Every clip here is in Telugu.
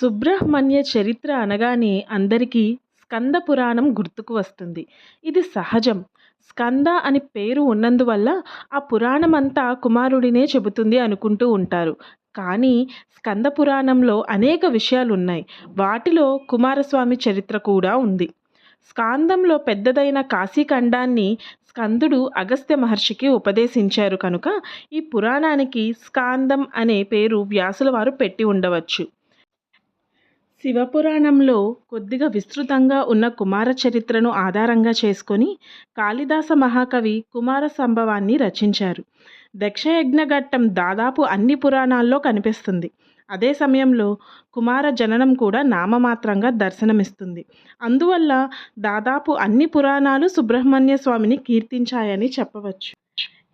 సుబ్రహ్మణ్య చరిత్ర అనగానే అందరికీ స్కంద పురాణం గుర్తుకు వస్తుంది. ఇది సహజం. స్కంద అని పేరు ఉన్నందువల్ల ఆ పురాణం అంతా కుమారుడినే చెబుతుంది అనుకుంటూ ఉంటారు. కానీ స్కంద పురాణంలో అనేక విషయాలు ఉన్నాయి వాటిలో కుమారస్వామి చరిత్ర కూడా ఉంది. స్కాందంలో పెద్దదైన కాశీఖండాన్ని స్కందుడు అగస్త్య మహర్షికి ఉపదేశించారు కనుక ఈ పురాణానికి స్కాందం అనే పేరు వ్యాసుల వారు పెట్టి ఉండవచ్చు. శివపురాణంలో కొద్దిగా విస్తృతంగా ఉన్న కుమార చరిత్రను ఆధారంగా చేసుకొని కాళిదాస మహాకవి కుమార సంభవాన్ని రచించారు. దక్షయజ్ఞఘట్టం దాదాపు అన్ని పురాణాల్లో కనిపిస్తుంది. అదే సమయంలో కుమార జననం కూడా నామమాత్రంగా దర్శనమిస్తుంది. అందువల్ల దాదాపు అన్ని పురాణాలు సుబ్రహ్మణ్య స్వామిని కీర్తించాయని చెప్పవచ్చు.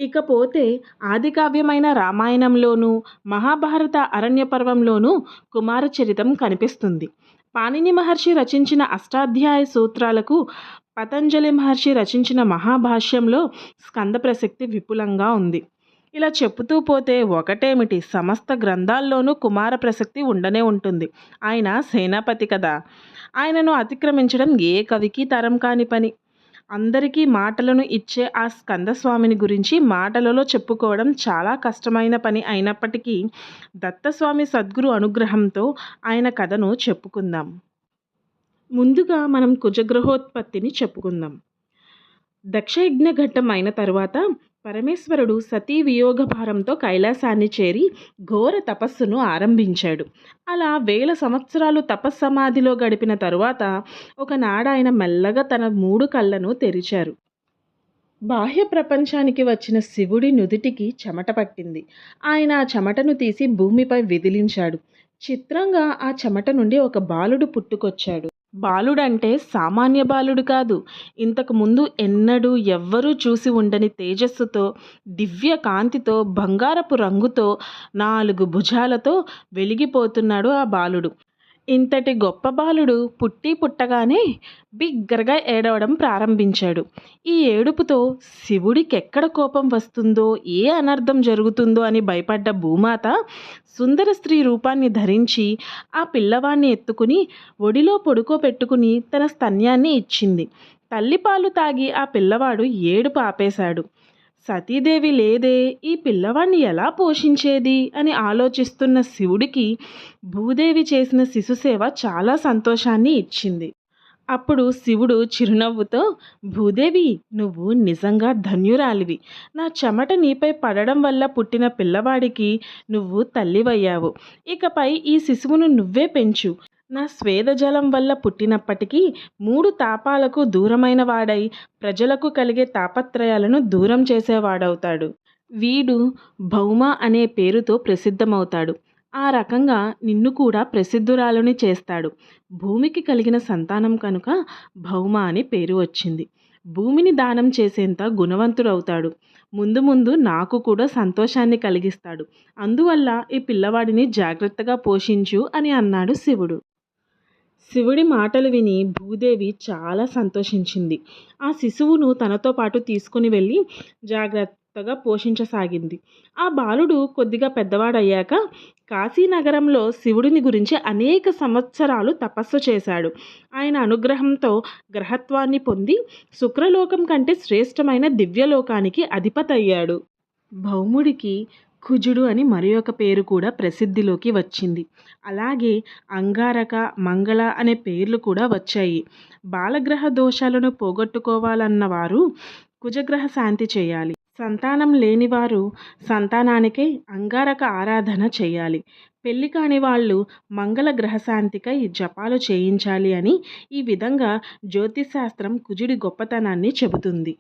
ఇకపోతే ఆదికావ్యమైన రామాయణంలోనూ మహాభారత అరణ్య పర్వంలోనూ కుమార చరితం కనిపిస్తుంది. పాణిని మహర్షి రచించిన అష్టాధ్యాయ సూత్రాలకు పతంజలి మహర్షి రచించిన మహాభాష్యంలో స్కంద ప్రసక్తి విపులంగా ఉంది. ఇలా చెప్పుతూ పోతే ఒకటేమిటి? సమస్త గ్రంథాల్లోనూ కుమార ప్రసక్తి ఉండనే ఉంటుంది. ఆయన సేనాపతి కదా. ఆయనను అతిక్రమించడం ఏ కవికి తరం కాని పని. అందరికీ మాటలను ఇచ్చే ఆ స్కందస్వామిని గురించి మాటలలో చెప్పుకోవడం చాలా కష్టమైన పని అయినప్పటికీ దత్తస్వామి సద్గురు అనుగ్రహంతో ఆయన కథను చెప్పుకుందాం. ముందుగా మనం కుజగ్రహోత్పత్తిని చెప్పుకుందాం. దక్షయజ్ఞ ఘట్టం అయిన తర్వాత పరమేశ్వరుడు సతీ వియోగ భారంతో కైలాసాన్ని చేరి ఘోర తపస్సును ఆరంభించాడు. అలా వేల సంవత్సరాలు తపస్సమాధిలో గడిపిన తరువాత ఒకనాడు ఆయన మెల్లగా తన మూడు కళ్ళను తెరిచారు. బాహ్య ప్రపంచానికి వచ్చిన శివుడి నుదిటికి చెమట పట్టింది. ఆయన ఆ చెమటను తీసి భూమిపై విదిలించాడు. చిత్రంగా ఆ చెమట నుండి ఒక బాలుడు పుట్టుకొచ్చాడు. బాలుడంటే సామాన్య బాలుడు కాదు. ఇంతకుముందు ఎన్నడూ ఎవ్వరూ చూసి ఉండని తేజస్సుతో దివ్య కాంతితో బంగారపు రంగుతో నాలుగు భుజాలతో వెలిగిపోతున్నాడు ఆ బాలుడు. ఇంతటి గొప్ప బాలుడు పుట్టి పుట్టగానే బిగ్గరగా ఏడవడం ప్రారంభించాడు. ఈ ఏడుపుతో శివుడికి ఎక్కడ కోపం వస్తుందో ఏ అనర్థం జరుగుతుందో అని భయపడ్డ భూమాత సుందర స్త్రీ రూపాన్ని ధరించి ఆ పిల్లవాడిని ఎత్తుకుని ఒడిలో పొడుకోబెట్టుకుని తన స్తన్యాన్ని ఇచ్చింది. తల్లిపాలు తాగి ఆ పిల్లవాడు ఏడుపు ఆపేశాడు. సతీదేవి లేదే ఈ పిల్లవాడిని ఎలా పోషించేది? అని ఆలోచిస్తున్న శివుడికి భూదేవి చేసిన శిశుసేవ చాలా సంతోషాన్ని ఇచ్చింది. అప్పుడు శివుడు చిరునవ్వుతో భూదేవి నువ్వు నిజంగా ధన్యురాలివి. నా చెమట నీపై పడడం వల్ల పుట్టిన పిల్లవాడికి నువ్వు తల్లివయ్యావు. ఇకపై ఈ శిశువును నువ్వే పెంచు. నా స్వేదజలం వల్ల పుట్టినప్పటికీ మూడు తాపాలకు దూరమైన వాడై ప్రజలకు కలిగే తాపత్రయాలను దూరం చేసేవాడవుతాడు. వీడు భౌమ అనే పేరుతో ప్రసిద్ధమవుతాడు. ఆ రకంగా నిన్ను కూడా ప్రసిద్ధురాలుని చేస్తాడు. భూమికి కలిగిన సంతానం కనుక భౌమ అని పేరు వచ్చింది. భూమిని దానం చేసేంత గుణవంతుడవుతాడు. ముందు ముందు నాకు కూడా సంతోషాన్ని కలిగిస్తాడు. అందువల్ల ఈ పిల్లవాడిని జాగ్రత్తగా పోషించు అని అన్నాడు శివుడు. శివుడి మాటలు విని భూదేవి చాలా సంతోషించింది. ఆ శిశువును తనతో పాటు తీసుకుని వెళ్ళి జాగ్రత్తగా పోషించసాగింది. ఆ బాలుడు కొద్దిగా పెద్దవాడయ్యాక కాశీనగరంలో శివుడిని గురించి అనేక సంవత్సరాలు తపస్సు చేశాడు. ఆయన అనుగ్రహంతో గ్రహత్వాన్ని పొంది శుక్రలోకం కంటే శ్రేష్టమైన దివ్యలోకానికి అధిపతయ్యాడు. భౌముడికి కుజుడు అని మరి ఒక పేరు కూడా ప్రసిద్ధిలోకి వచ్చింది. అలాగే అంగారక మంగళ అనే పేర్లు కూడా వచ్చాయి. బాలగ్రహ దోషాలను పోగొట్టుకోవాలన్న వారు కుజగ్రహ శాంతి చేయాలి. సంతానం లేనివారు సంతానానికే అంగారక ఆరాధన చేయాలి. పెళ్ళి కాని వాళ్ళు మంగళ గ్రహశాంతికై జపాలు చేయించాలి అని ఈ విధంగా జ్యోతిశాస్త్రం కుజుడి గొప్పతనాన్ని చెబుతుంది.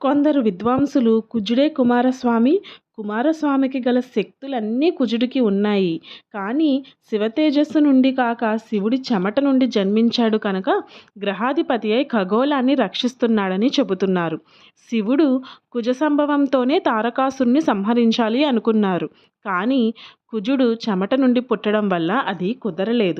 కొందరు విద్వాంసులు కుజుడే కుమారస్వామి కుమారస్వామికి గల శక్తులన్నీ కుజుడికి ఉన్నాయి. కానీ శివతేజస్సు నుండి కాక శివుడి చెమట నుండి జన్మించాడు కనుక గ్రహాధిపతి అయి ఖగోళాన్ని రక్షిస్తున్నాడని చెబుతున్నారు. శివుడు కుజ సంభవంతోనే తారకాసుని సంహరించాలి అనుకున్నారు. కానీ కుజుడు చెమట నుండి పుట్టడం వల్ల అది కుదరలేదు.